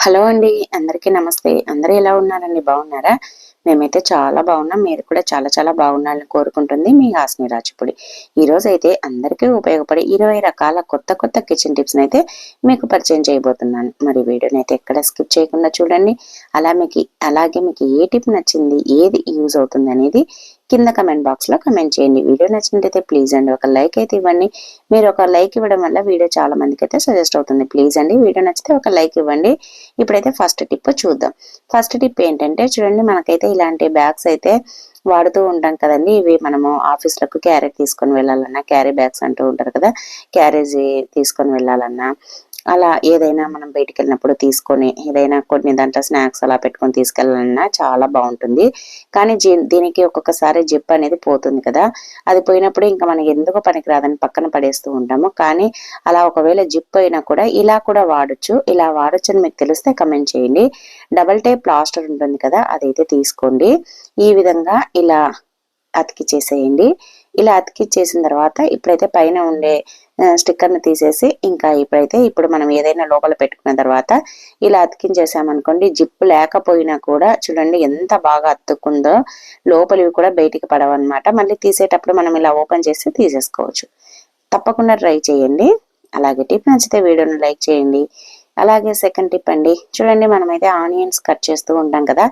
Hello అండి అందరికీ నమస్తే. అందరూ ఎలా ఉన్నారండి? బాగున్నారా? మేమైతే చాలా బాగున్నాం. మీరు కూడా చాలా చాలా బాగున్నారని కోరుకుంటుంది మీ హాస్ని రాచిపుడి ఈరోజు అయితే అందరికీ ఉపయోగపడే ఇరవై రకాల కొత్త కొత్త కిచెన్ టిప్స్ అయితే మీకు పరిచయం చేయబోతున్నాను. మరి వీడియోని అయితే ఎక్కడ స్కిప్ చేయకుండా చూడండి. అలా మీకు అలాగే మీకు ఏ టిప్ నచ్చింది ఏది యూజ్ అవుతుంది అనేది కింద కమెంట్ బాక్స్లో కమెంట్ చేయండి. వీడియో నచ్చినట్టయితే ప్లీజ్ అండి ఒక లైక్ అయితే ఇవ్వండి. మీరు ఒక లైక్ ఇవ్వడం వల్ల వీడియో చాలా మందికి అయితే సజెస్ట్ అవుతుంది. ప్లీజ్ అండి వీడియో నచ్చితే ఒక లైక్ ఇవ్వండి. ఇప్పుడైతే ఫస్ట్ టిప్ చూద్దాం. ఫస్ట్ టిప్ ఏంటంటే చూడండి మనకైతే ఇలాంటి బ్యాగ్స్ అయితే వాడుతూ ఉంటాం కదండి. ఇవి మనము ఆఫీస్లకు క్యారీ తీసుకొని వెళ్ళాలన్నా క్యారీ బ్యాగ్స్ అంటూ ఉంటారు కదా. క్యారేజీ తీసుకొని వెళ్ళాలన్నా అలా ఏదైనా మనం బయటికి వెళ్ళినప్పుడు తీసుకొని ఏదైనా కొన్ని దాంట్లో స్నాక్స్ అలా పెట్టుకొని తీసుకెళ్ళాలన్నా చాలా బాగుంటుంది. కానీ దీనికి ఒక్కొక్కసారి జిప్ అనేది పోతుంది కదా. అది పోయినప్పుడు ఇంకా మనకి ఎందుకు పనికిరాదని పక్కన పడేస్తూ ఉంటాము. కానీ అలా ఒకవేళ జిప్ అయినా కూడా ఇలా కూడా వాడచ్చు. ఇలా వాడచ్చు అని మీకు తెలిస్తే కమెంట్ చేయండి. డబల్ టైప్ ప్లాస్టర్ ఉంటుంది కదా అదైతే తీసుకోండి. ఈ విధంగా ఇలా అతికి చేసేయండి. ఇలా అతికిచ్చేసిన తర్వాత ఇప్పుడైతే పైన ఉండే స్టిక్కర్ని తీసేసి ఇంకా ఇప్పుడైతే ఇప్పుడు మనం ఏదైనా లోపల పెట్టుకున్న తర్వాత ఇలా అతికించేసామనుకోండి జిప్పు లేకపోయినా కూడా చూడండి ఎంత బాగా అతుక్కుందో లోపలివి కూడా బయటికి పడవన్నమాట. మళ్ళీ తీసేటప్పుడు మనం ఇలా ఓపెన్ చేసి తీసేసుకోవచ్చు. తప్పకుండా ట్రై చేయండి. అలాగే టిప్ నచ్చితే వీడియోను లైక్ చేయండి. అలాగే సెకండ్ టిప్ అండి. చూడండి మనమైతే ఆనియన్స్ కట్ చేస్తూ ఉంటాం కదా.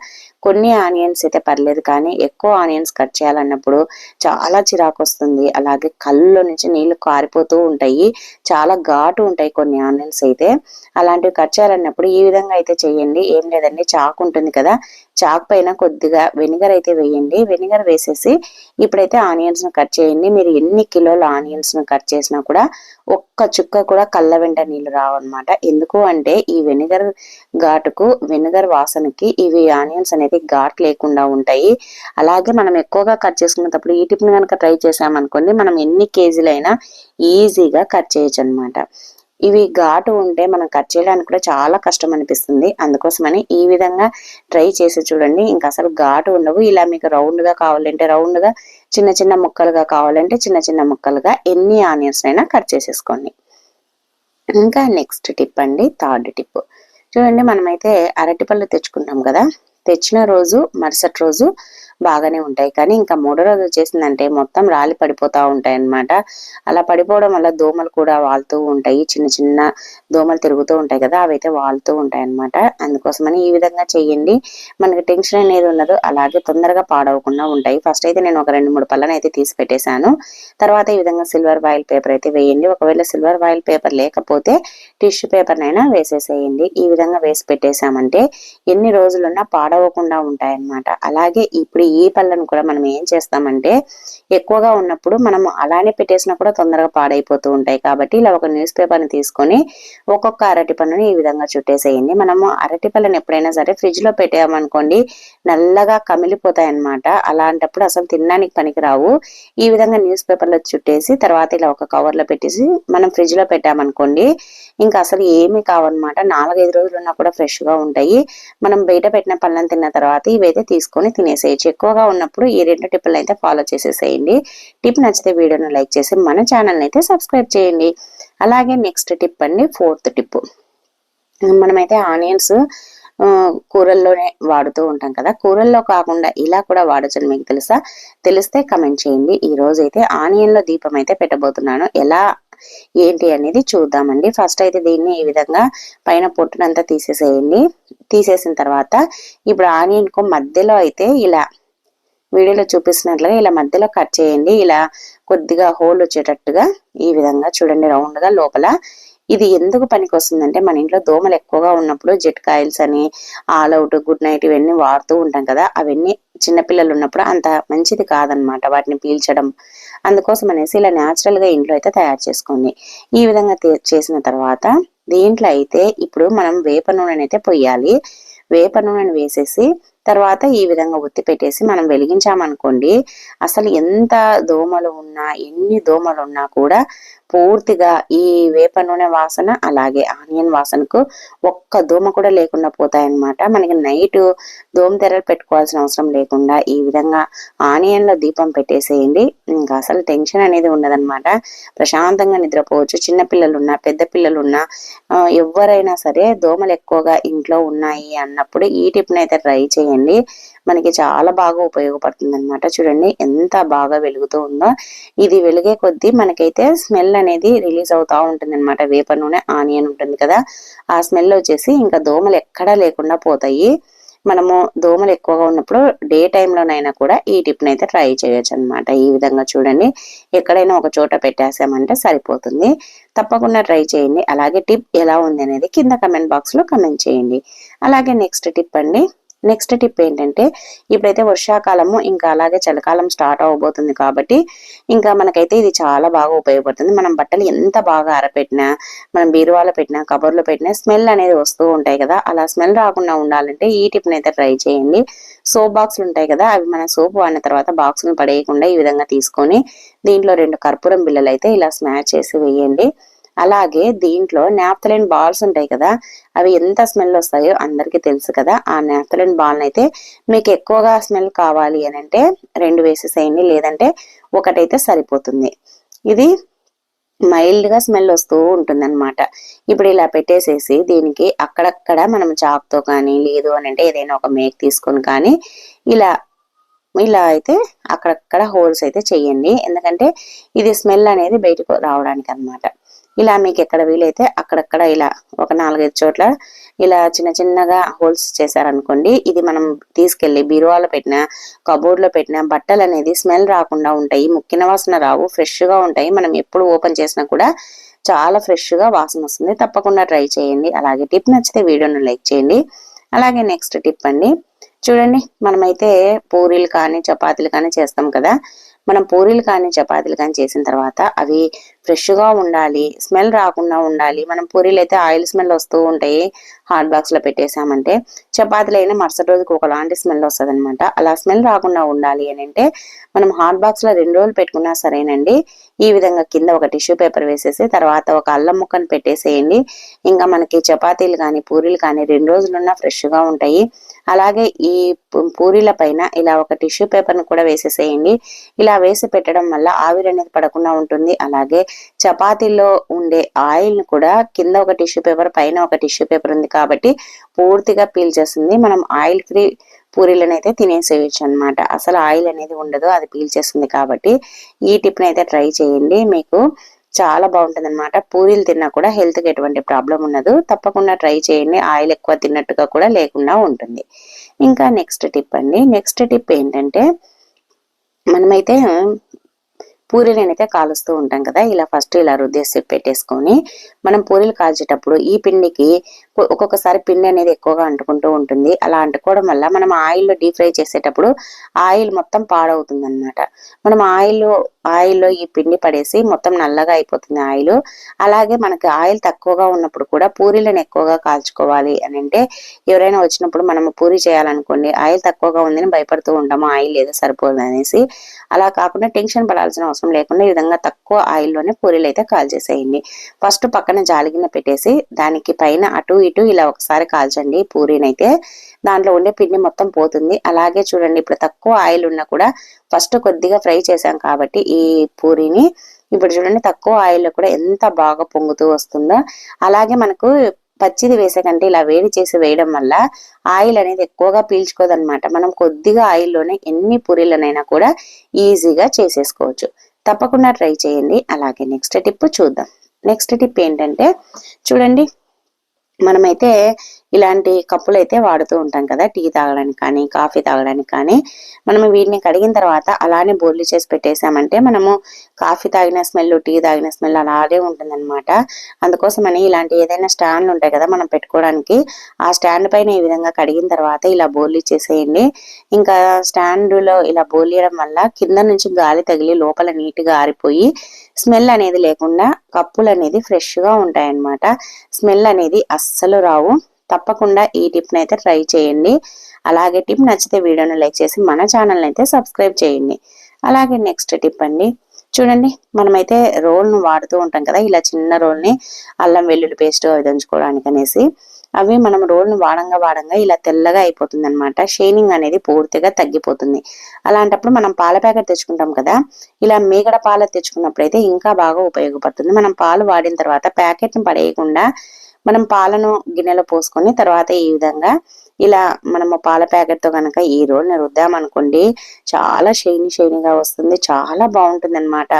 కొన్ని ఆనియన్స్ అయితే పర్లేదు కానీ ఎక్కువ ఆనియన్స్ కట్ చేయాలన్నప్పుడు చాలా చిరాకు వస్తుంది. అలాగే కళ్ళలో నుంచి నీళ్ళు కారిపోతూ ఉంటాయి. చాలా ఘాటు ఉంటాయి కొన్ని ఆనియన్స్ అయితే. అలాంటివి కట్ చేయాలన్నప్పుడు ఈ విధంగా అయితే చేయండి. ఏం లేదండి చాకు ఉంటుంది కదా. చాకు పైన కొద్దిగా వెనిగర్ అయితే వేయండి. వెనిగర్ వేసేసి ఇప్పుడైతే ఆనియన్స్ను కట్ చేయండి. మీరు ఎన్ని కిలోల ఆనియన్స్ను కట్ చేసినా కూడా ఒక్క చుక్క కూడా కళ్ళ వెంట నీళ్ళు రావన్నమాట. ఎందుకు అంటే ఈ వెనిగర్ ఘాటుకు వెనిగర్ వాసనకి ఇవి ఆనియన్స్ అనేది ఘాట్ లేకుండా ఉంటాయి. అలాగే మనం ఎక్కువగా కట్ చేసుకునేటప్పుడు ఈ టిప్ని కనుక ట్రై చేసామనుకోండి మనం ఎన్ని కేజీలైనా ఈజీగా కట్ చేయొచ్చు అనమాట ఇవి ఘాటు ఉంటే మనం కట్ చేయడానికి కూడా చాలా కష్టం అనిపిస్తుంది. అందుకోసమని ఈ విధంగా ట్రై చేసి చూడండి. ఇంకా అసలు ఘాటు ఉండవు. ఇలా మీకు రౌండ్గా కావాలంటే రౌండ్గా చిన్న చిన్న ముక్కలుగా కావాలంటే చిన్న చిన్న ముక్కలుగా ఎన్ని ఆనియన్స్ అయినా కట్ చేసేసుకోండి. ఇంకా నెక్స్ట్ టిప్ అండి. Third tip. చూడండి మనమైతే అరటిపళ్ళు తెచ్చుకుంటాం కదా. తెచ్చిన రోజు మరుసటి రోజు బాగానే ఉంటాయి. కానీ ఇంకా మూడో రోజు వచ్చేసిందంటే మొత్తం రాలి పడిపోతా ఉంటాయి అన్నమాట అలా పడిపోవడం వల్ల దోమలు కూడా వాళ్తూ ఉంటాయి. చిన్న చిన్న దోమలు తిరుగుతూ ఉంటాయి కదా అవి అయితే వాళ్తూ ఉంటాయి అనమాట అందుకోసమని ఈ విధంగా చేయండి. మనకి టెన్షన్ అనేది ఉన్నదో అలాగే తొందరగా పాడవకుండా ఉంటాయి. ఫస్ట్ అయితే నేను ఒక రెండు మూడు పళ్ళని అయితే తీసి పెట్టేశాను. తర్వాత ఈ విధంగా సిల్వర్ వాయిల్ పేపర్ అయితే వేయండి. ఒకవేళ సిల్వర్ వాయిల్ పేపర్ లేకపోతే టిష్యూ పేపర్నైనా వేసేసేయండి. ఈ విధంగా వేసి పెట్టేశామంటే ఎన్ని రోజులున్నా పాడవకుండా ఉంటాయన్నమాట. అలాగే ఇప్పుడు ఈ పళ్ళను కూడా మనం ఏం చేస్తామంటే ఎక్కువగా ఉన్నప్పుడు మనం అలానే పెట్టేసినా కూడా తొందరగా పాడైపోతూ ఉంటాయి. కాబట్టి ఇలా ఒక న్యూస్ పేపర్ని తీసుకొని ఒక్కొక్క అరటి పళ్ళని ఈ విధంగా చుట్టేసేయండి. మనము అరటి పళ్ళని ఎప్పుడైనా సరే ఫ్రిడ్జ్లో పెట్టామనుకోండి నల్లగా కమిలిపోతాయి అన్నమాట అలాంటప్పుడు అసలు తినడానికి పనికిరావు. ఈ విధంగా న్యూస్ పేపర్లో చుట్టేసి తర్వాత ఇలా ఒక కవర్లో పెట్టేసి మనం ఫ్రిడ్జ్లో పెట్టామనుకోండి ఇంకా అసలు ఏమీ కావన్నమాట. నాలుగైదు రోజులు ఉన్నా కూడా ఫ్రెష్గా ఉంటాయి. మనం బయట పెట్టిన పళ్ళని తిన్న తర్వాత ఇవైతే తీసుకొని తినేసేయచ్చు. ఎక్కువగా ఉన్నప్పుడు ఈ రెండు టిప్పులు అయితే ఫాలో చేసేసేయండి. టిప్ నచ్చితే వీడియోను లైక్ చేసి మన ఛానల్ని అయితే సబ్స్క్రైబ్ చేయండి. అలాగే నెక్స్ట్ టిప్ అండి ఫోర్త్ టిప్ మనమైతే ఆనియన్స్ కూరల్లోనే వాడుతూ ఉంటాం కదా. కూరల్లో కాకుండా ఇలా కూడా వాడచ్చని మీకు తెలుసా? తెలిస్తే కమెంట్ చేయండి. ఈ రోజు అయితే ఆనియన్లో దీపం అయితే పెట్టబోతున్నాను. ఎలా ఏంటి అనేది చూద్దామండి. ఫస్ట్ అయితే దీన్ని ఈ విధంగా పైన పొట్టునంతా తీసేసేయండి. తీసేసిన తర్వాత ఇప్పుడు ఆనియన్కు మధ్యలో అయితే ఇలా వీడియోలో చూపిస్తున్నట్లుగా ఇలా మధ్యలో కట్ చేయండి. ఇలా కొద్దిగా హోల్ వచ్చేటట్టుగా ఈ విధంగా చూడండి రౌండ్గా లోపల. ఇది ఎందుకు పనికి వస్తుందంటే మన ఇంట్లో దోమలు ఎక్కువగా ఉన్నప్పుడు జెట్ కాయిల్స్ అని ఆల్ అవుట్ గుడ్ నైట్ ఇవన్నీ వాడుతూ ఉంటాం కదా అవన్నీ చిన్నపిల్లలు ఉన్నప్పుడు అంత మంచిది కాదనమాట వాటిని పీల్చడం. అందుకోసం అనేసి ఇలా న్యాచురల్గా ఇంట్లో అయితే తయారు చేసుకోండి ఈ విధంగా చేసిన తర్వాత దీంట్లో అయితే ఇప్పుడు మనం వేప నూనెనైతే పొయ్యాలి. వేప నూనెను వేసేసి తర్వాత ఈ విధంగా ఒత్తి పెట్టేసి మనం వెలిగించామనుకోండి అసలు ఎంత దోమలు ఉన్నా ఎన్ని దోమలు ఉన్నా కూడా పూర్తిగా ఈ వేప నూనె వాసన అలాగే ఆనియన్ వాసనకు ఒక్క దోమ కూడా లేకుండా పోతాయన్నమాట. మనకి నైట్ దోమ తెరలు పెట్టుకోవాల్సిన అవసరం లేకుండా ఈ విధంగా ఆనియన్లో దీపం పెట్టేసేయండి. ఇంకా అసలు టెన్షన్ అనేది ఉండదన్నమాట. ప్రశాంతంగా నిద్రపోవచ్చు. చిన్న పిల్లలు ఉన్నా పెద్ద పిల్లలు ఉన్నా ఎవరైనా సరే దోమలు ఎక్కువగా ఇంట్లో ఉన్నాయి అన్నప్పుడు ఈ టిప్ని అయితే ట్రై చేయండి. మనకి చాలా బాగా ఉపయోగపడుతుంది అనమాట చూడండి ఎంత బాగా వెలుగుతూ ఉందో. ఇది వెలిగే కొద్దీ మనకైతే స్మెల్ అనేది రిలీజ్ అవుతూ ఉంటుంది అనమాట వేప నూనె ఆనియన్ ఉంటుంది కదా. ఆ స్మెల్ వచ్చేసి ఇంకా దోమలు ఎక్కడా లేకుండా పోతాయి. మనము దోమలు ఎక్కువగా ఉన్నప్పుడు డే టైంలోనైనా కూడా ఈ టిప్ని అయితే ట్రై చేయొచ్చు అనమాట ఈ విధంగా చూడండి. ఎక్కడైనా ఒక చోట పెట్టేసామంటే సరిపోతుంది. తప్పకుండా ట్రై చేయండి. అలాగే టిప్ ఎలా ఉంది అనేది కింద కమెంట్ బాక్స్లో కమెంట్ చేయండి. అలాగే నెక్స్ట్ టిప్ అండి. నెక్స్ట్ టిప్ ఏంటంటే ఇప్పుడైతే వర్షాకాలము ఇంకా అలాగే చలికాలం స్టార్ట్ అవబోతుంది కాబట్టి ఇంకా మనకైతే ఇది చాలా బాగా ఉపయోగపడుతుంది. మనం బట్టలు ఎంత బాగా ఆరపెట్టినా మనం బీరువాలో పెట్టినా కబర్లో పెట్టినా స్మెల్ అనేది వస్తూ ఉంటాయి కదా. అలా స్మెల్ రాకుండా ఉండాలంటే ఈ టిప్ని అయితే ట్రై చేయండి. సోప్ బాక్స్లు ఉంటాయి కదా అవి మన సోప్ వాడిన తర్వాత బాక్స్ను పడేయకుండా ఈ విధంగా తీసుకొని దీంట్లో రెండు కర్పూరం బిల్లలు అయితే ఇలా స్మాచ్ చేసి వేయండి. అలాగే దీంట్లో నాప్తలిన్ బాల్స్ ఉంటాయి కదా అవి ఎంత స్మెల్ వస్తాయో అందరికీ తెలుసు కదా ఆ నాప్తలిన్ బాల్ అయితే మీకు ఎక్కువగా స్మెల్ కావాలి అని అంటే రెండు వేసేసేయండి లేదంటే ఒకటైతే సరిపోతుంది. ఇది మైల్డ్గా స్మెల్ వస్తూ ఉంటుందన్నమాట. ఇప్పుడు ఇలా పెట్టేసేసి దీనికి అక్కడక్కడ మనం చాక్తో కానీ లేదు అని అంటే ఏదైనా ఒక మేక్ తీసుకొని కానీ ఇలా ఇలా అయితే అక్కడక్కడ హోల్స్ అయితే చేయండి. ఎందుకంటే ఇది స్మెల్ అనేది బయటకు రావడానికి అనమాట ఇలా మీకు ఎక్కడ వీలైతే అక్కడక్కడ ఇలా ఒక నాలుగైదు చోట్ల ఇలా చిన్న చిన్నగా హోల్స్ చేశారనుకోండి ఇది మనం తీసుకెళ్ళి బీరువాలో పెట్టిన కబోర్డ్లో పెట్టిన బట్టలు అనేది స్మెల్ రాకుండా ఉంటాయి ముక్కిన వాసన రావు ఫ్రెష్గా ఉంటాయి. మనం ఎప్పుడు ఓపెన్ చేసినా కూడా చాలా ఫ్రెష్గా వాసన వస్తుంది. తప్పకుండా ట్రై చేయండి. అలాగే టిప్ నచ్చితే వీడియోను లైక్ చేయండి. అలాగే నెక్స్ట్ టిప్ అండి. చూడండి మనమైతే పూరీలు కానీ చపాతీలు కానీ చేస్తాం కదా. మనం పూరీలు కానీ చపాతీలు కానీ చేసిన తర్వాత అవి ఫ్రెష్గా ఉండాలి స్మెల్ రాకుండా ఉండాలి. మనం పూరీలు అయితే ఆయిల్ స్మెల్ వస్తూ ఉంటాయి హాట్ బాక్స్లో పెట్టేసామంటే చపాతీలు అయినా మరుసటి రోజుకి ఒకలాంటి స్మెల్ వస్తుంది అనమాట అలా స్మెల్ రాకుండా ఉండాలి అని అంటే మనం హాట్ బాక్స్లో రెండు రోజులు పెట్టుకున్నా సరేనండి. ఈ విధంగా కింద ఒక టిష్యూ పేపర్ వేసేసి తర్వాత ఒక అల్లం ముక్కను పెట్టేసేయండి. ఇంకా మనకి చపాతీలు కానీ పూరీలు కానీ రెండు రోజులున్నా ఫ్రెష్గా ఉంటాయి. అలాగే ఈ పూరీల పైన ఇలా ఒక టిష్యూ పేపర్ను కూడా వేసేసేయండి. ఇలా వేసి పెట్టడం వల్ల ఆవిరి అనేది పడకుండా ఉంటుంది. అలాగే చపాతీలో ఉండే ఆయిల్ని కూడా కింద ఒక టిష్యూ పేపర్ పైన ఒక టిష్యూ పేపర్ ఉంది కాబట్టి పూర్తిగా పీల్చేస్తుంది మనం ఆయిల్ ఫ్రీ పూరీలను అయితే తినేసేయచ్చు అనమాట అసలు ఆయిల్ అనేది ఉండదు అది పీల్చేస్తుంది కాబట్టి ఈ టిప్ని అయితే ట్రై చేయండి. మీకు చాలా బాగుంటుంది అనమాట పూరీలు తిన్నా కూడా హెల్త్కి ఎటువంటి ప్రాబ్లం ఉండదు. తప్పకుండా ట్రై చేయండి. ఆయిల్ ఎక్కువ తిన్నట్టుగా కూడా లేకుండా ఉంటుంది. ఇంకా నెక్స్ట్ టిప్ అండి. నెక్స్ట్ టిప్ ఏంటంటే మనమైతే పూరీలు అయితే కాలుస్తూ ఉంటాం కదా ఇలా ఫస్ట్ ఇలా రుద్దేసి పెట్టేసుకొని మనం పూరీలు కాల్చేటప్పుడు ఈ పిండికి ఒక్కొక్కసారి పిండి అనేది ఎక్కువగా అంటుకుంటూ ఉంటుంది. అలా అంటుకోవడం వల్ల మనం ఆయిల్లో డీప్ ఫ్రై చేసేటప్పుడు ఆయిల్ మొత్తం పాడవుతుంది అనమాట మనం ఆయిల్ ఆయిల్లో ఈ పిండి పడేసి మొత్తం నల్లగా అయిపోతుంది ఆయిల్. అలాగే మనకి ఆయిల్ తక్కువగా ఉన్నప్పుడు కూడా పూరీలను ఎక్కువగా కాల్చుకోవాలి అని అంటే ఎవరైనా వచ్చినప్పుడు మనము పూరి చేయాలనుకోండి ఆయిల్ తక్కువగా ఉందని భయపడుతూ ఉంటాము ఆయిల్ ఏదో సరిపోదు అనేసి. అలా కాకుండా టెన్షన్ పడాల్సిన అవసరం లేకుండా ఈ విధంగా తక్కువ ఆయిల్లోనే పూరీలు అయితే కాల్చేసేయండి ఫస్ట్ పక్కన జాలిగిన పెట్టేసి దానికి పైన అటు ఇటు ఇలా ఒకసారి కాల్చండి పూరీనైతే. దాంట్లో ఉండే పిండి మొత్తం పోతుంది. అలాగే చూడండి ఇప్పుడు తక్కువ ఆయిల్ ఉన్నా కూడా ఫస్ట్ కొద్దిగా ఫ్రై చేసాం కాబట్టి ఈ పూరీని. ఇప్పుడు చూడండి తక్కువ ఆయిల్లో కూడా ఎంత బాగా పొంగుతూ వస్తుందో. అలాగే మనకు పచ్చిది వేసే కంటే ఇలా వేడి చేసి వేయడం వల్ల ఆయిల్ అనేది ఎక్కువగా పీల్చుకోదనమాట మనం కొద్దిగా ఆయిల్లోనే ఎన్ని పూరీలనైనా కూడా ఈజీగా చేసేసుకోవచ్చు. తప్పకుండా ట్రై చేయండి. అలాగే నెక్స్ట్ టిప్ చూద్దాం. నెక్స్ట్ టిప్ ఏంటంటే చూడండి మనమైతే ఇలాంటి కప్పులు అయితే వాడుతూ ఉంటాం కదా టీ తాగడానికి కానీ కాఫీ తాగడానికి కానీ. మనం వీటిని కడిగిన తర్వాత అలానే బోర్లు చేసి పెట్టేసామంటే మనము కాఫీ తాగిన స్మెల్ టీ తాగిన స్మెల్ అలాగే ఉంటుందన్నమాట. అందుకోసమని ఇలాంటి ఏదైనా స్టాండ్లు ఉంటాయి కదా మనం పెట్టుకోవడానికి ఆ స్టాండ్ పైన ఈ విధంగా కడిగిన తర్వాత ఇలా బోర్లు చేసేయండి. ఇంకా స్టాండ్లో ఇలా బోర్లియడం వల్ల కింద నుంచి గాలి తగిలి లోపల నీట్గా ఆరిపోయి స్మెల్ అనేది లేకుండా కప్పులు అనేది ఫ్రెష్గా ఉంటాయన్నమాట. స్మెల్ అనేది అస్సలు రావు. తప్పకుండా ఈ టిప్ని అయితే ట్రై చేయండి. అలాగే టిప్ నచ్చితే వీడియోను లైక్ చేసి మన ఛానల్ని అయితే సబ్స్క్రైబ్ చేయండి. అలాగే నెక్స్ట్ టిప్ అండి. చూడండి మనమైతే రోల్ను వాడుతూ ఉంటాం కదా ఇలా చిన్న రోల్ని అల్లం వెల్లుల్లి పేస్ట్ అవి దంచుకోవడానికి అనేసి. అవి మనం రోల్ను వాడంగా వాడంగా ఇలా తెల్లగా అయిపోతుంది అనమాట షైనింగ్ అనేది పూర్తిగా తగ్గిపోతుంది. అలాంటప్పుడు మనం పాల ప్యాకెట్ తెచ్చుకుంటాం కదా ఇలా మీగడ పాలు తెచ్చుకున్నప్పుడు అయితే ఇంకా బాగా ఉపయోగపడుతుంది. మనం పాలు వాడిన తర్వాత ప్యాకెట్ని పడేయకుండా మనం పాలను గిన్నెలో పోసుకొని తర్వాత ఈ విధంగా ఇలా మనము పాల ప్యాకెట్తో కనుక ఈ రోల్ని రుద్దామనుకోండి చాలా షైనీ షైనీగా వస్తుంది చాలా బాగుంటుంది అనమాట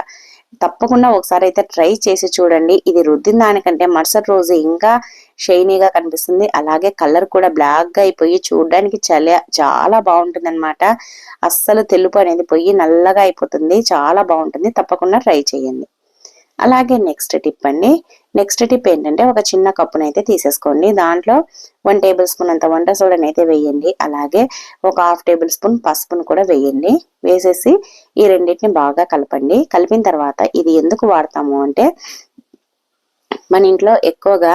తప్పకుండా ఒకసారి అయితే ట్రై చేసి చూడండి. ఇది రుద్దిన దానికంటే మరుసటి రోజు ఇంకా షైనీగా కనిపిస్తుంది. అలాగే కలర్ కూడా బ్లాక్గా అయిపోయి చూడడానికి చలి చాలా బాగుంటుంది అనమాట అస్సలు తెలుపు అనేది పోయి నల్లగా అయిపోతుంది చాలా బాగుంటుంది. తప్పకుండా ట్రై చేయండి. అలాగే నెక్స్ట్ టిప్ అండి. నెక్స్ట్ టిప్ ఏంటంటే ఒక చిన్న కప్పునైతే తీసేసుకోండి. దాంట్లో వన్ టేబుల్ స్పూన్ అంత వంట సోడాని అయితే వేయండి. అలాగే ఒక హాఫ్ టేబుల్ స్పూన్ పసుపును కూడా వేయండి. వేసేసి ఈ రెండింటిని బాగా కలపండి. కలిపిన తర్వాత ఇది ఎందుకు వాడతాము అంటే మన ఇంట్లో ఎక్కువగా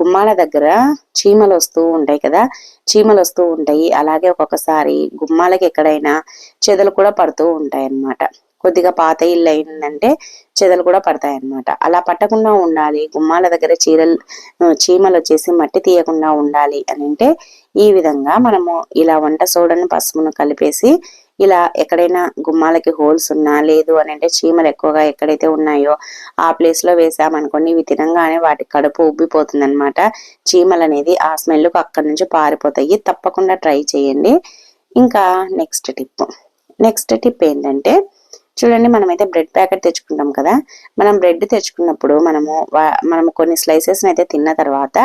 గుమ్మాల దగ్గర చీమలు వస్తూ ఉంటాయి కదా? చీమలు వస్తూ ఉంటాయి. అలాగే ఒక్కొక్కసారి గుమ్మాలకి ఎక్కడైనా చెదలు కూడా పడుతూ ఉంటాయి అన్నమాట కొద్దిగా పాత ఇల్లు అయిందంటే చెదలు కూడా పడతాయి అన్నమాట అలా పట్టకుండా ఉండాలి గుమ్మాల దగ్గర చీరలు చీమలు వచ్చేసి మట్టి తీయకుండా ఉండాలి అని అంటే ఈ విధంగా మనము ఇలా వంట సోడను పసుపును కలిపేసి ఇలా ఎక్కడైనా గుమ్మాలకి హోల్స్ ఉన్నా లేదు అని అంటే చీమలు ఎక్కువగా ఎక్కడైతే ఉన్నాయో ఆ ప్లేస్లో వేసామనుకోండి ఇవి తినంగానే వాటి కడుపు ఉబ్బిపోతుంది అనమాట చీమలు అనేది ఆ స్మెల్కు అక్కడి నుంచి పారిపోతాయి. తప్పకుండా ట్రై చేయండి. ఇంకా నెక్స్ట్ టిప్. నెక్స్ట్ టిప్ ఏంటంటే చూడండి మనమైతే బ్రెడ్ ప్యాకెట్ తెచ్చుకుంటాం కదా. మనం బ్రెడ్ తెచ్చుకున్నప్పుడు మనము మనము కొన్ని స్లైసెస్ అయితే తిన్న తర్వాత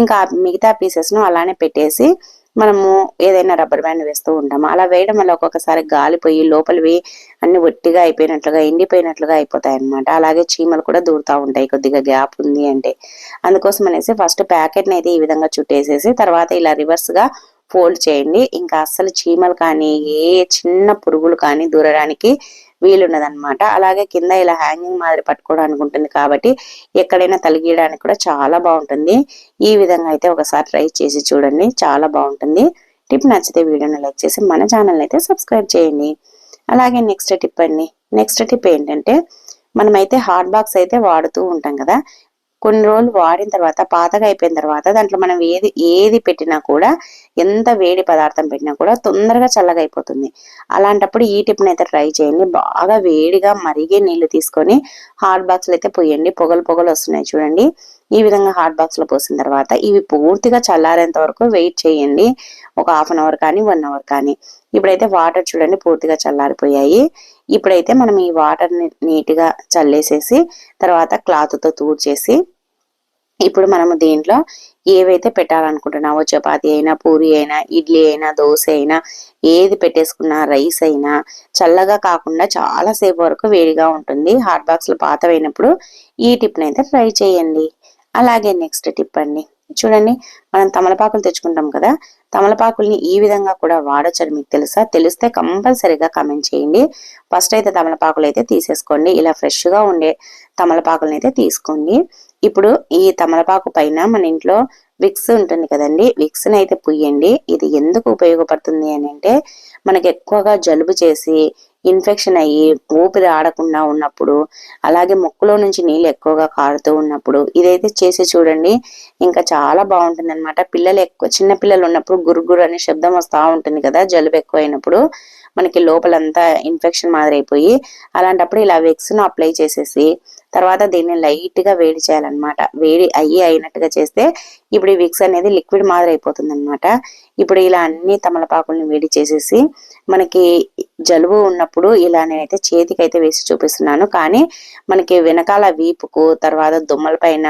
ఇంకా మిగతా పీసెస్ను అలానే పెట్టేసి మనము ఏదైనా రబ్బర్ బ్యాండ్ వేస్తూ ఉంటాము. అలా వేయడం వల్ల ఒక్కొక్కసారి గాలిపోయి లోపలివి అన్ని ఒట్టిగా అయిపోయినట్లుగా ఎండిపోయినట్లుగా అయిపోతాయి అనమాట అలాగే చీమలు కూడా దూరుతూ ఉంటాయి కొద్దిగా గ్యాప్ ఉంది అంటే. అందుకోసం అనేసి ఫస్ట్ ప్యాకెట్ని అయితే ఈ విధంగా చుట్టేసేసి తర్వాత ఇలా రివర్స్గా ఫోల్డ్ చేయండి. ఇంకా అస్సలు చీమలు కానీ ఏ చిన్న పురుగులు కానీ దూరడానికి వీలున్నదనమాట అలాగే కింద ఇలా హ్యాంగింగ్ మాదిరి పట్టుకోవడానికి ఉంటుంది కాబట్టి ఎక్కడైనా తలిగీయడానికి కూడా చాలా బాగుంటుంది. ఈ విధంగా అయితే ఒకసారి ట్రై చేసి చూడండి. చాలా బాగుంటుంది. టిప్ నచ్చితే వీడియోని లైక్ చేసి మన ఛానల్ అయితే సబ్స్క్రైబ్ చేయండి. అలాగే నెక్స్ట్ టిప్ అండి. నెక్స్ట్ టిప్ ఏంటంటే మనమైతే హాట్ బాక్స్ అయితే వాడుతూ ఉంటాం కదా. కొన్ని రోజులు వాడిన తర్వాత పాతగా అయిపోయిన తర్వాత దాంట్లో మనం ఏది ఏది పెట్టినా కూడా ఎంత వేడి పదార్థం పెట్టినా కూడా తొందరగా చల్లగా అయిపోతుంది. అలాంటప్పుడు ఈ టిప్ని అయితే ట్రై చేయండి. బాగా వేడిగా మరిగే నీళ్ళు తీసుకొని హాట్ బాక్స్లో అయితే పోయండి. పొగలు పొగలు వస్తున్నాయి చూడండి. ఈ విధంగా హాట్ బాక్స్లో పోసిన తర్వాత ఇవి పూర్తిగా చల్లారేంత వరకు వెయిట్ చేయండి. ఒక హాఫ్ అన్ అవర్ కానీ వన్ అవర్ కానీ. ఇప్పుడైతే వాటర్ చూడండి పూర్తిగా చల్లారిపోయాయి. ఇప్పుడైతే మనం ఈ వాటర్ని నీట్గా చల్లేసేసి తర్వాత క్లాత్తో తూడ్చేసి ఇప్పుడు మనము దీంట్లో ఏవైతే పెట్టాలనుకుంటున్నావో చపాతి అయినా పూరి అయినా ఇడ్లీ అయినా దోశ అయినా ఏది పెట్టేసుకున్నా రైస్ అయినా చల్లగా కాకుండా చాలా సేపు వరకు వేడిగా ఉంటుంది. హాట్ బాక్స్లో పాతవైనప్పుడు ఈ టిప్ని అయితే ట్రై చేయండి. అలాగే నెక్స్ట్ టిప్ అండి. చూడండి మనం తమలపాకులు తెచ్చుకుంటాం కదా తమలపాకుల్ని ఈ విధంగా కూడా వాడచ్చని మీకు తెలుసా? తెలిస్తే కంపల్సరీగా కమెంట్ చేయండి. ఫస్ట్ అయితే తమలపాకులు అయితే తీసేసుకోండి. ఇలా ఫ్రెష్గా ఉండే తమలపాకులను అయితే తీసుకోండి. ఇప్పుడు ఈ తమలపాకు పైన మన ఇంట్లో విక్స్ ఉంటుంది కదండి విక్స్ని అయితే పుయ్యండి. ఇది ఎందుకు ఉపయోగపడుతుంది అని అంటే మనకి ఎక్కువగా జలుబు చేసి ఇన్ఫెక్షన్ అయ్యి ఊపిరి ఆడకుండా ఉన్నప్పుడు అలాగే ముక్కులో నుంచి నీళ్ళు ఎక్కువగా కారుతూ ఉన్నప్పుడు ఇదైతే చేసి చూడండి. ఇంకా చాలా బాగుంటుంది అనమాట పిల్లలు ఎక్కువ చిన్న పిల్లలు ఉన్నప్పుడు గురుగురు అనే శబ్దం వస్తూ ఉంటుంది కదా జలుబు ఎక్కువైనప్పుడు మనకి లోపలంతా ఇన్ఫెక్షన్ మాదిరి అయిపోయి అలాంటప్పుడు ఇలా వెక్స్ను అప్లై చేసేసి తర్వాత దీన్ని లైట్గా వేడి చేయాలన్నమాట. వేడి అయ్యి అయినట్టుగా చేస్తే ఇప్పుడు ఈ విక్స్ అనేది లిక్విడ్ మాదిరి అయిపోతుంది అనమాట ఇప్పుడు ఇలా అన్ని తమలపాకుల్ని వేడి చేసేసి మనకి జలుబు ఉన్నప్పుడు ఇలా నేనైతే చేతికి అయితే వేసి చూపిస్తున్నాను. కానీ మనకి వెనకాల వీపుకు తర్వాత దుమ్మల పైన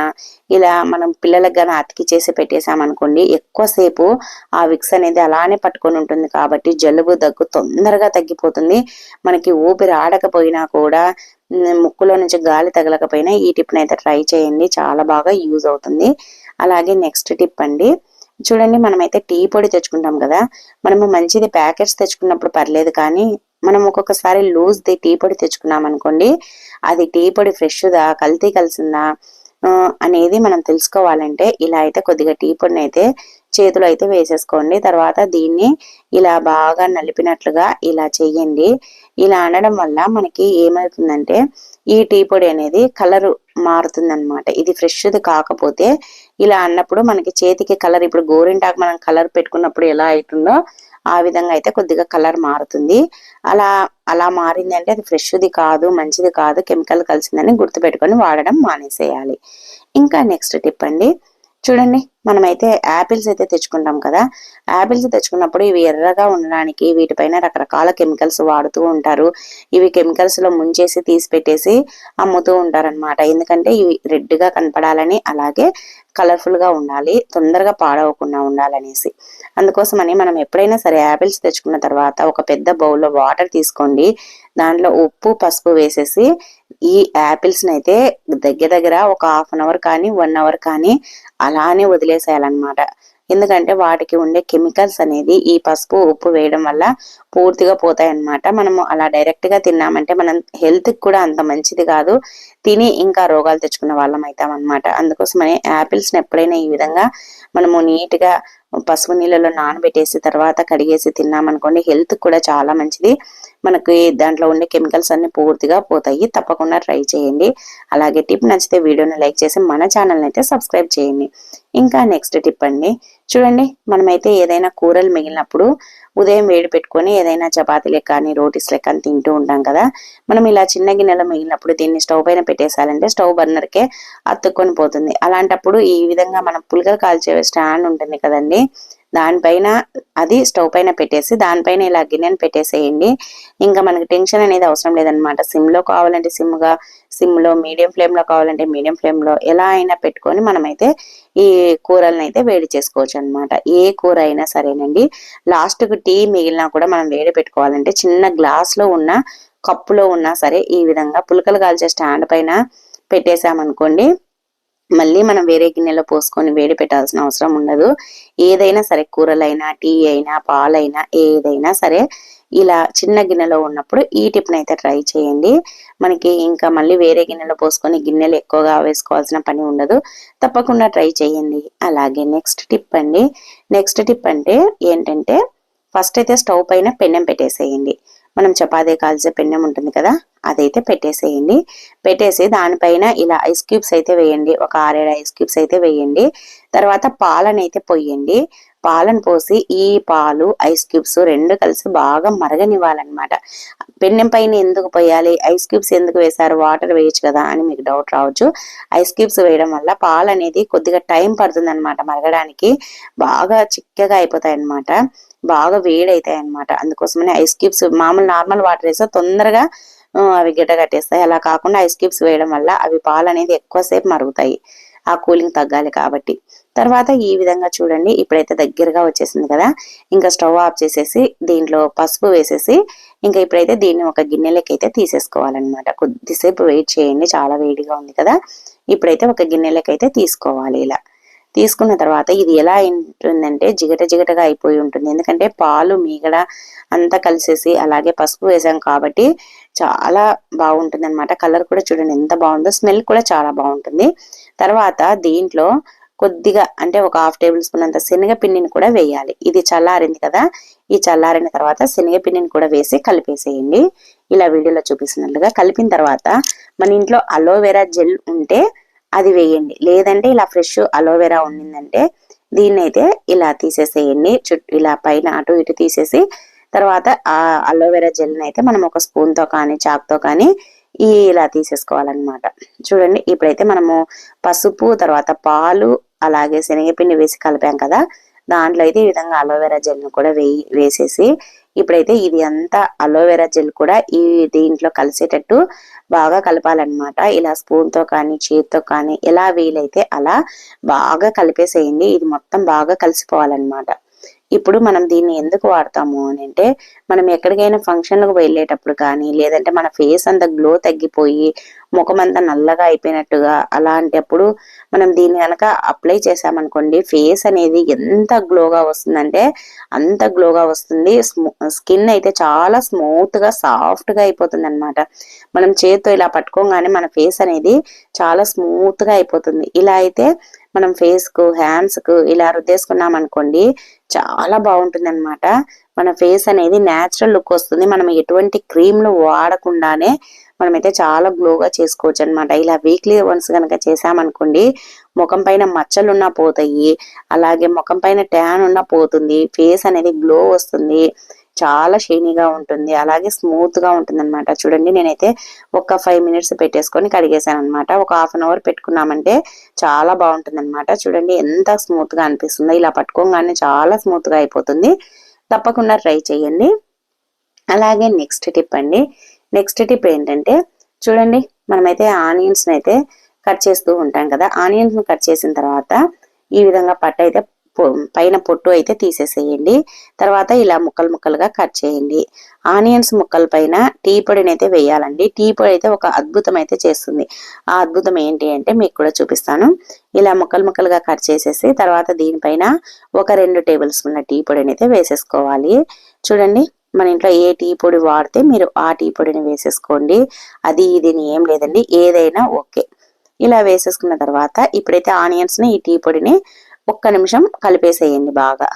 ఇలా మనం పిల్లలకు కానీ అతికి చేసి పెట్టేసామనుకోండి ఎక్కువసేపు ఆ విక్స్ అనేది అలానే పట్టుకొని ఉంటుంది. కాబట్టి జలుబు దగ్గు తొందరగా తగ్గిపోతుంది. మనకి ఊపిరి ఆడకపోయినా కూడా ముక్కులో నుంచి గాలి తగలకపోయినా ఈ టిప్ని అయితే ట్రై చేయండి. చాలా బాగా యూజ్ అవుతుంది. అలాగే నెక్స్ట్ టిప్ అండి చూడండి మనమైతే టీ పొడి తెచ్చుకుంటాం కదా. మనము మంచిది ప్యాకెట్స్ తెచ్చుకున్నప్పుడు పర్లేదు కానీ మనం ఒక్కొక్కసారి లూజ్ది టీ పొడి తెచ్చుకున్నాం అనుకోండి అది టీ పొడి ఫ్రెష్దా కల్తీ కలిసిందా అనేది మనం తెలుసుకోవాలంటే ఇలా అయితే కొద్దిగా టీ పొడిని అయితే చేతులు అయితే వేసేసుకోండి. తర్వాత దీన్ని ఇలా బాగా నలిపినట్లుగా ఇలా చెయ్యండి ఇలా అనడం వల్ల మనకి ఏమవుతుందంటే ఈ టీ పొడి అనేది కలర్ మారుతుంది ఇది ఫ్రెష్ది కాకపోతే ఇలా అన్నప్పుడు మనకి చేతికి కలర్ ఇప్పుడు గోరింటాకు మనం కలర్ పెట్టుకున్నప్పుడు ఎలా అవుతుందో ఆ విధంగా అయితే కొద్దిగా కలర్ మారుతుంది. అలా అలా మారింది అంటే అది ఫ్రెష్ది కాదు మంచిది కాదు కెమికల్ కలిసిందని గుర్తుపెట్టుకొని వాడడం మానేసేయాలి. ఇంకా నెక్స్ట్ టిప్ అండి. చూడండి మనమైతే యాపిల్స్ అయితే తెచ్చుకుంటాం కదా. యాపిల్స్ తెచ్చుకున్నప్పుడు ఇవి ఎర్రగా ఉండడానికి వీటిపైన రకరకాల కెమికల్స్ వాడుతూ ఉంటారు. ఇవి కెమికల్స్లో ముంచేసి తీసి పెట్టేసి అమ్ముతూ ఉంటారనమాట ఎందుకంటే ఇవి రెడ్గా కనపడాలని అలాగే కలర్ఫుల్గా ఉండాలి తొందరగా పాడవకుండా ఉండాలనేసి. అందుకోసమని మనం ఎప్పుడైనా సరే యాపిల్స్ తెచ్చుకున్న తర్వాత ఒక పెద్ద బౌల్లో వాటర్ తీసుకోండి. దాంట్లో ఉప్పు పసుపు వేసేసి ఈ యాపిల్స్ని అయితే దగ్గర దగ్గర ఒక హాఫ్ అన్ అవర్ కానీ వన్ అవర్ కానీ అలానే వదిలేసేయాలన్నమాట. ఎందుకంటే వాటికి ఉండే కెమికల్స్ అనేది ఈ పసుపు ఉప్పు వేయడం వల్ల పూర్తిగా పోతాయి అన్నమాట మనము అలా డైరెక్ట్గా తిన్నామంటే మనం హెల్త్ కూడా అంత మంచిది కాదు. తిని ఇంకా రోగాలు తెచ్చుకున్న వాళ్ళం అవుతాం అనమాట అందుకోసమని యాపిల్స్ని ఎప్పుడైనా ఈ విధంగా మనము నీట్గా పసుపు నీళ్ళలో నానబెట్టేసి తర్వాత కడిగేసి తిన్నామనుకోండి హెల్త్ కూడా చాలా మంచిది. మనకి దాంట్లో ఉండే కెమికల్స్ అన్ని పూర్తిగా పోతాయి. తప్పకుండా ట్రై చేయండి. అలాగే టిప్ నచ్చితే వీడియోని లైక్ చేసి మన ఛానల్ని అయితే సబ్స్క్రైబ్ చేయండి. ఇంకా నెక్స్ట్ టిప్ అండి. చూడండి మనమైతే ఏదైనా కూరలు మిగిలినప్పుడు ఉదయం వేడి పెట్టుకొని ఏదైనా చపాతీలే కానీ రోటీస్ లెక్క తింటూ ఉంటాం కదా. మనం ఇలా చిన్న గిన్నెలో మిగిలినప్పుడు దీన్ని స్టవ్ పైన పెట్టేసాలంటే స్టవ్ బర్నర్కే అతుక్కొని పోతుంది. అలాంటప్పుడు ఈ విధంగా మనం పులికలు కాల్చే స్టాండ్ ఉంటుంది కదండి. దానిపైన అది స్టవ్ పైన పెట్టేసి దానిపైన ఇలా గిన్నెను పెట్టేసేయండి. ఇంకా మనకి టెన్షన్ అనేది అవసరం లేదనమాట సిమ్లో కావాలంటే సిమ్గా సిమ్లో మీడియం ఫ్లేమ్లో కావాలంటే మీడియం ఫ్లేమ్లో ఎలా అయినా పెట్టుకొని మనమైతే ఈ కూరలను అయితే వేడి చేసుకోవచ్చు అనమాట ఏ కూర అయినా సరేనండి. లాస్ట్కు టీ మిగిలినా కూడా మనం వేడి పెట్టుకోవాలంటే చిన్న గ్లాస్లో ఉన్న కప్పులో ఉన్నా సరే ఈ విధంగా పులకలు కాల్చే స్టాండ్ పైన పెట్టేసామనుకోండి మళ్ళీ మనం వేరే గిన్నెలో పోసుకొని వేడి పెట్టాల్సిన అవసరం ఉండదు. ఏదైనా సరే కూరలైనా టీ అయినా పాలైనా ఏదైనా సరే ఇలా చిన్న గిన్నెలో ఉన్నప్పుడు ఈ టిప్ని అయితే ట్రై చేయండి. మనకి ఇంకా మళ్ళీ వేరే గిన్నెలో పోసుకొని గిన్నెలు ఎక్కువగా వేసుకోవాల్సిన పని ఉండదు. తప్పకుండా ట్రై చేయండి. అలాగే నెక్స్ట్ టిప్ అండి. నెక్స్ట్ టిప్ అంటే ఏంటంటే ఫస్ట్ అయితే స్టవ్ పైన పెన్నెం పెట్టేసేయండి. మనం చపాతీ కాల్చే పెన్నెం ఉంటుంది కదా? అదైతే పెట్టేసేయండి. పెట్టేసి దానిపైన ఇలా ఐస్ క్యూబ్స్ అయితే వేయండి. ఒక ఆరేడు ఐస్ క్యూబ్స్ అయితే వేయండి. తర్వాత పాలను అయితే పోయండి. పాలను పోసి ఈ పాలు ఐస్ క్యూబ్స్ రెండు కలిసి బాగా మరగనివ్వాలన్నమాట. పెన్నెం పైన ఎందుకు పోయాలి? ఐస్ క్యూబ్స్ ఎందుకు వేశారు? వాటర్ వేయచ్చు కదా అని మీకు డౌట్ రావచ్చు. ఐస్ క్యూబ్స్ వేయడం వల్ల పాలు అనేది కొద్దిగా టైం పడుతుంది అనమాట మరగడానికి. బాగా చిక్కగా అయిపోతాయి అనమాట బాగా వేడైతాయి అనమాట అందుకోసమని ఐస్ క్యూబ్స్ మామూలు నార్మల్ వాటర్ వేస్తే తొందరగా అవి గిడ్డ కట్టేస్తాయి. అలా కాకుండా ఐస్ క్యూబ్స్ వేయడం వల్ల అవి పాలు అనేది ఎక్కువసేపు మరుగుతాయి. ఆ కూలింగ్ తగ్గాలి కాబట్టి. తర్వాత ఈ విధంగా చూడండి. ఇప్పుడైతే దగ్గరగా వచ్చేసింది కదా. ఇంకా స్టవ్ ఆఫ్ చేసేసి దీంట్లో పసుపు వేసేసి ఇంకా ఇప్పుడైతే దీన్ని ఒక గిన్నెలకి అయితే తీసేసుకోవాలన్నమాట. కొద్దిసేపు వెయిట్ చేయండి. చాలా వేడిగా ఉంది కదా. ఇప్పుడైతే ఒక గిన్నెలోకి అయితే తీసుకోవాలి ఇలా. తీసుకున్న తర్వాత ఇది ఎలా ఉంటుందంటే జిగట జిగటగా అయిపోయి ఉంటుంది. ఎందుకంటే పాలు మీగడ అంతా కలిసేసి అలాగే పసుపు వేసాం కాబట్టి చాలా బాగుంటుంది అనమాట కలర్ కూడా చూడండి ఎంత బాగుందో స్మెల్ కూడా చాలా బాగుంటుంది. తర్వాత దీంట్లో కొద్దిగా అంటే ఒక హాఫ్ టేబుల్ స్పూన్ అంత శనగపిండిని కూడా వేయాలి. ఇది చల్లారింది కదా ఈ చల్లారిన తర్వాత శనగపిండిని కూడా వేసి కలిపేసేయండి. ఇలా వీడియోలో చూపిస్తున్నట్లుగా కలిపిన తర్వాత మన ఇంట్లో అలోవెరా జెల్ ఉంటే అది వేయండి. లేదంటే ఇలా ఫ్రెష్ అలోవెరా ఉండిందంటే దీన్ని అయితే ఇలా తీసేసేయండి. చుట్టూ ఇలా పైన అటు ఇటు తీసేసి తర్వాత ఆ అలోవెరా జెల్ని అయితే మనం ఒక స్పూన్తో కానీ చాక్తో కానీ ఇలా తీసేసుకోవాలన్నమాట. చూడండి ఇప్పుడైతే మనము పసుపు తర్వాత పాలు అలాగే శనగపిండి వేసి కలిపాం కదా దాంట్లో అయితే ఈ విధంగా అలోవెరా జెల్ను కూడా వేయి వేసేసి ఇప్పుడైతే ఇది అంతా అలోవెరా జెల్ కూడా ఈ దీంట్లో కలిసేటట్టు బాగా కలపాలన్నమాట. ఇలా స్పూన్తో కానీ చేతితో కానీ ఎలా వీలైతే అలా బాగా కలిపేసేయండి. ఇది మొత్తం బాగా కలిసిపోవాలన్నమాట. ఇప్పుడు మనం దీన్ని ఎందుకు వాడతాము అని అంటే మనం ఎక్కడికైనా ఫంక్షన్లకు వెళ్ళేటప్పుడు కానీ లేదంటే మన ఫేస్ అంతా గ్లో తగ్గిపోయి ముఖం అంతా నల్లగా అయిపోయినట్టుగా అలాంటప్పుడు మనం దీన్ని కనుక అప్లై చేసామనుకోండి ఫేస్ అనేది ఎంత గ్లోగా వస్తుందంటే అంత గ్లోగా వస్తుంది. స్కిన్ అయితే చాలా స్మూత్గా సాఫ్ట్గా అయిపోతుంది అనమాట మనం చేతితో ఇలా పట్టుకోగానే మన ఫేస్ అనేది చాలా స్మూత్గా అయిపోతుంది. ఇలా అయితే మనం ఫేస్కు హ్యాండ్స్కు ఇలా రుద్దేసుకున్నాం అనుకోండి చాలా బాగుంటుంది అనమాట మన ఫేస్ అనేది నేచురల్ లుక్ వస్తుంది. మనం ఎటువంటి క్రీమ్లు వాడకుండానే మనమైతే చాలా గ్లోగా చేసుకోవచ్చు అనమాట ఇలా వీక్లీ వన్స్ కనుక చేసామనుకోండి ముఖం పైన మచ్చలు ఉన్నా పోతాయి అలాగే ముఖం పైన ట్యాన్ ఉన్నా పోతుంది ఫేస్ అనేది గ్లో వస్తుంది చాలా షైనీగా ఉంటుంది అలాగే స్మూత్గా ఉంటుంది అనమాట చూడండి నేనైతే ఒక ఫైవ్ మినిట్స్ పెట్టేసుకొని కడిగేసాను అనమాట ఒక హాఫ్ అన్ అవర్ పెట్టుకున్నామంటే చాలా బాగుంటుంది అనమాట చూడండి ఎంత స్మూత్గా అనిపిస్తుందో. ఇలా పట్టుకోగానే చాలా స్మూత్గా అయిపోతుంది. తప్పకుండా ట్రై చేయండి. అలాగే నెక్స్ట్ టిప్ అండి నెక్స్ట్ టిప్ ఏంటంటే చూడండి మనమైతే ఆనియన్స్ అయితే కట్ చేస్తూ ఉంటాం కదా ఆనియన్స్ కట్ చేసిన తర్వాత ఈ విధంగా పట్టు అయితే పైన పొట్టు అయితే తీసేసేయండి. తర్వాత ఇలా ముక్కలు ముక్కలుగా కట్ చేయండి. ఆనియన్స్ ముక్కల పైన టీ పొడిని అయితే వేయాలండి. టీ పొడి అయితే ఒక అద్భుతం అయితే చేస్తుంది. ఆ అద్భుతం ఏంటి అంటే మీకు కూడా చూపిస్తాను. ఇలా ముక్కలు ముక్కలుగా కట్ చేసేసి తర్వాత దీనిపైన ఒక రెండు టేబుల్ స్పూన్ల టీ పొడిని అయితే వేసేసుకోవాలి. చూడండి మన ఇంట్లో ఏ టీ పొడి వాడితే మీరు ఆ టీ పొడిని వేసేసుకోండి. అది ఇది ఏం లేదండి. ఏదైనా ఓకే. ఇలా వేసేసుకున్న తర్వాత ఇప్పుడైతే ఆనియన్స్ని ఈ టీ పొడిని ఒక్క నిమిషం కలిపేసేయండి బాగా.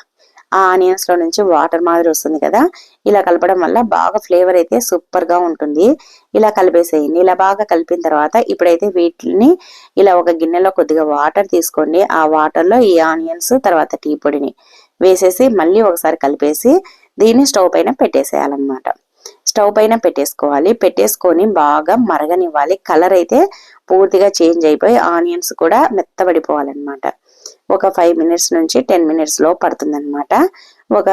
ఆ ఆనియన్స్లో నుంచి వాటర్ మాదిరి వస్తుంది కదా ఇలా కలపడం వల్ల బాగా ఫ్లేవర్ అయితే సూపర్గా ఉంటుంది. ఇలా కలిపేసేయండి. ఇలా బాగా కలిపిన తర్వాత ఇప్పుడైతే వీటిని ఇలా ఒక గిన్నెలో కొద్దిగా వాటర్ తీసుకోండి. ఆ వాటర్లో ఈ ఆనియన్స్ తర్వాత టీ పొడిని వేసేసి మళ్ళీ ఒకసారి కలిపేసి దీన్ని స్టవ్ పైన పెట్టేసేయాలన్నమాట. స్టవ్ పైన పెట్టేసుకోవాలి. పెట్టేసుకొని బాగా మరగనివ్వాలి. కలర్ అయితే పూర్తిగా చేంజ్ అయిపోయి ఆనియన్స్ కూడా మెత్తబడిపోవాలన్నమాట. ఒక ఫైవ్ మినిట్స్ నుంచి టెన్ మినిట్స్లో పడుతుంది అనమాట ఒక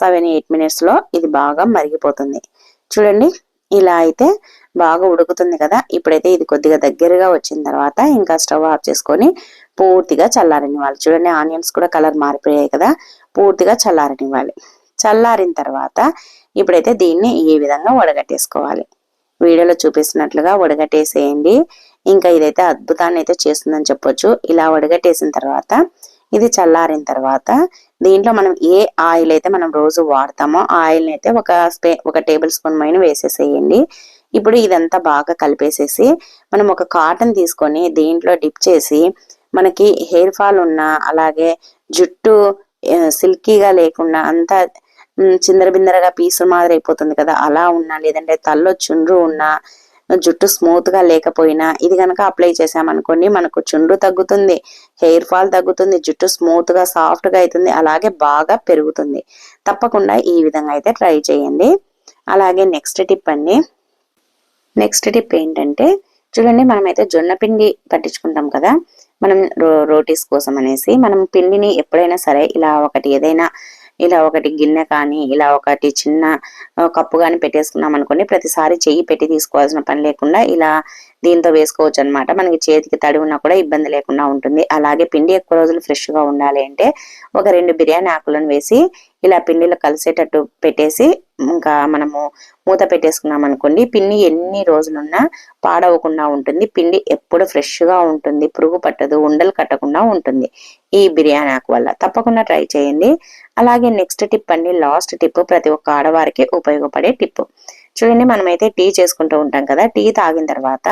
సెవెన్ ఎయిట్ మినిట్స్లో ఇది బాగా మరిగిపోతుంది. చూడండి ఇలా అయితే బాగా ఉడుకుతుంది కదా. ఇప్పుడైతే ఇది కొద్దిగా దగ్గరగా వచ్చిన తర్వాత ఇంకా స్టవ్ ఆఫ్ చేసుకొని పూర్తిగా చల్లారనివ్వాలి. చూడండి ఆనియన్స్ కూడా కలర్ మారిపోయాయి కదా. పూర్తిగా చల్లారనివ్వాలి. చల్లారిన తర్వాత ఇప్పుడైతే దీన్ని ఈ విధంగా వడగట్టేసుకోవాలి. వీడియోలో చూపిస్తున్నట్లుగా వడగట్టేసేయండి. ఇంకా ఇదైతే అద్భుతాన్ని అయితే చేస్తుందని చెప్పొచ్చు. ఇలా వడగట్టేసిన తర్వాత ఇది చల్లారిన తర్వాత దీంట్లో మనం ఏ ఆయిల్ అయితే మనం రోజు వాడతామో ఆయిల్ని అయితే ఒక స్పే ఒక టేబుల్ స్పూన్ పైన వేసేసేయండి. ఇప్పుడు ఇదంతా బాగా కలిపేసేసి మనం ఒక కాటన్ తీసుకొని దీంట్లో డిప్ చేసి మనకి హెయిర్ ఫాల్ ఉన్న అలాగే జుట్టు సిల్కీగా లేకుండా అంతా చిందర బిందరగా పీసు మాదిరి అయిపోతుంది కదా. అలా ఉన్నా లేదంటే తల్లో చుండ్రు ఉన్నా జుట్టు స్మూత్గా లేకపోయినా ఇది కనుక అప్లై చేసామనుకోండి మనకు చుండ్రు తగ్గుతుంది హెయిర్ ఫాల్ తగ్గుతుంది జుట్టు స్మూత్గా సాఫ్ట్గా అవుతుంది అలాగే బాగా పెరుగుతుంది. తప్పకుండా ఈ విధంగా అయితే ట్రై చేయండి. అలాగే నెక్స్ట్ టిప్ అండి. నెక్స్ట్ టిప్ ఏంటంటే చూడండి మనమైతే జొన్న పిండి పట్టించుకుంటాం కదా. మనం రో రోటీస్ కోసం అనేసి మనం పిండిని ఎప్పుడైనా సరే ఇలా ఒకటి ఏదైనా ఇలా ఒకటి గిన్నె కానీ ఇలా ఒకటి చిన్న కప్పు కానీ పెట్టేసుకున్నాం అనుకోండి ప్రతిసారి చెయ్యి పెట్టి తీసుకోవాల్సిన పని లేకుండా ఇలా దీంతో వేసుకోవచ్చు అనమాట మనకి చేతికి తడి ఉన్నా కూడా ఇబ్బంది లేకుండా ఉంటుంది. అలాగే పిండి ఎక్కువ రోజులు ఫ్రెష్గా ఉండాలి అంటే ఒక రెండు బిర్యానీ ఆకులను వేసి ఇలా పిండిలో కలిసేటట్టు పెట్టేసి ఇంకా మనము మూత పెట్టేసుకున్నాం అనుకోండి పిండి ఎన్ని రోజులున్నా పాడవకుండా ఉంటుంది. పిండి ఎప్పుడు ఫ్రెష్గా ఉంటుంది పురుగు పట్టదు ఉండలు కట్టకుండా ఉంటుంది ఈ బిర్యానీ ఆకు వల్ల. తప్పకుండా ట్రై చేయండి. అలాగే నెక్స్ట్ టిప్ అండి లాస్ట్ టిప్ ప్రతి ఒక్క ఆడవారికి ఉపయోగపడే టిప్. చూడండి మనమైతే టీ చేసుకుంటూ ఉంటాం కదా టీ తాగిన తర్వాత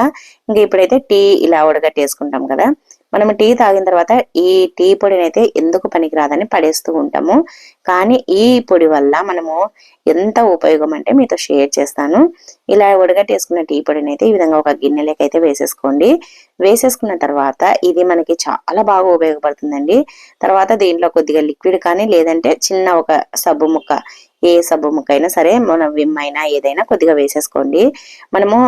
ఇంకా ఇప్పుడైతే టీ ఇలా ఉడగట్టేసుకుంటాం కదా. మనం టీ తాగిన తర్వాత ఈ టీ పొడిని అయితే ఎందుకు పనికిరాదని పడేస్తూ ఉంటాము. కానీ ఈ పొడి వల్ల మనము ఎంత ఉపయోగం అంటే మీతో షేర్ చేస్తాను. ఇలా ఉడగట్టేసుకున్న టీ పొడిని అయితే ఈ విధంగా ఒక గిన్నెలోకి అయితే వేసేసుకోండి. వేసేసుకున్న తర్వాత ఇది మనకి చాలా బాగా ఉపయోగపడుతుందండి. తర్వాత దీంట్లో కొద్దిగా లిక్విడ్ కానీ లేదంటే చిన్న ఒక సబ్బు ముక్క ఏ సబ్బు ముక్క అయినా సరే మన విమ్ అయినా ఏదైనా కొద్దిగా వేసేసుకోండి. మనము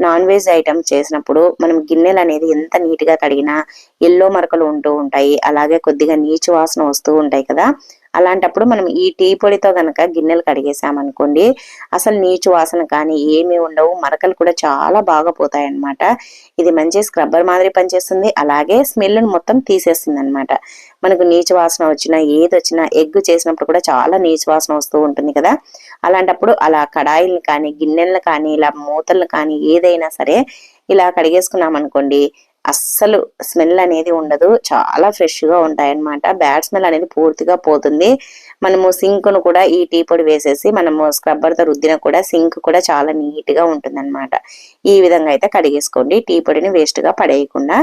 నాన్ వెజ్ ఐటమ్ చేసినప్పుడు మనం గిన్నెలు అనేది ఎంత నీట్గా కడిగినా ఎల్లో మరకలు ఉంటూ ఉంటాయి. అలాగే కొద్దిగా నీచు వాసన వస్తూ ఉంటాయి కదా. అలాంటప్పుడు మనం ఈ టీ పొడితో కనుక గిన్నెలు కడిగేసామనుకోండి అసలు నీచు వాసన కానీ ఏమీ ఉండవు మరకలు కూడా చాలా బాగా పోతాయి అన్నమాట ఇది మంచి స్క్రబ్బర్ మాదిరి పనిచేస్తుంది అలాగే స్మెల్ను మొత్తం తీసేస్తుంది అనమాట మనకు నీచు వాసన వచ్చినా ఏది వచ్చినా ఎగ్ చేసినప్పుడు కూడా చాలా నీచు వాసన వస్తూ ఉంటుంది కదా. అలాంటప్పుడు అలా కడాయిల్ని కానీ గిన్నెలను కానీ ఇలా మూతలను కానీ ఏదైనా సరే ఇలా కడిగేసుకున్నాం అనుకోండి అస్సలు స్మెల్ అనేది ఉండదు. చాలా ఫ్రెష్గా ఉంటాయన్నమాట. బ్యాడ్ స్మెల్ అనేది పూర్తిగా పోతుంది. మనము సింక్ను కూడా ఈ టీ పొడి వేసేసి మనము స్క్రబ్బర్తో రుద్దిన కూడా సింక్ కూడా చాలా నీట్గా ఉంటుందన్నమాట. ఉంటుంది అనమాట ఈ విధంగా అయితే కడిగేసుకోండి. టీ పొడిని వేస్ట్గా పడేయకుండా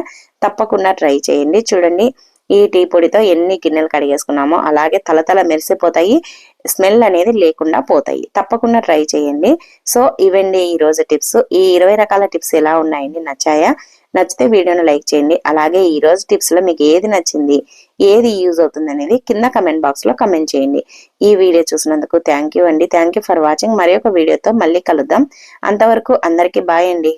తప్పకుండా ట్రై చేయండి. చూడండి ఈ టీ పొడితో ఎన్ని గిన్నెలు కడిగేసుకున్నామో అలాగే తలతల మెరిసిపోతాయి. స్మెల్ అనేది లేకుండా పోతాయి. తప్పకుండా ట్రై చేయండి. సో ఇవండి ఈ రోజు టిప్స్ ఈ ఇరవై రకాల టిప్స్ ఎలా ఉన్నాయండి? నచ్చాయా? నచ్చితే వీడియోను లైక్ చేయండి. అలాగే ఈ రోజు టిప్స్లో మీకు ఏది నచ్చింది ఏది యూజ్ అవుతుంది అనేది కింద కమెంట్ బాక్స్లో కమెంట్ చేయండి. ఈ వీడియో చూసినందుకు థ్యాంక్ యూ అండి. థ్యాంక్ యూ ఫర్ వాచింగ్ మరి ఒక వీడియోతో మళ్ళీ కలుద్దాం. అంతవరకు అందరికీ బాయ్ అండి.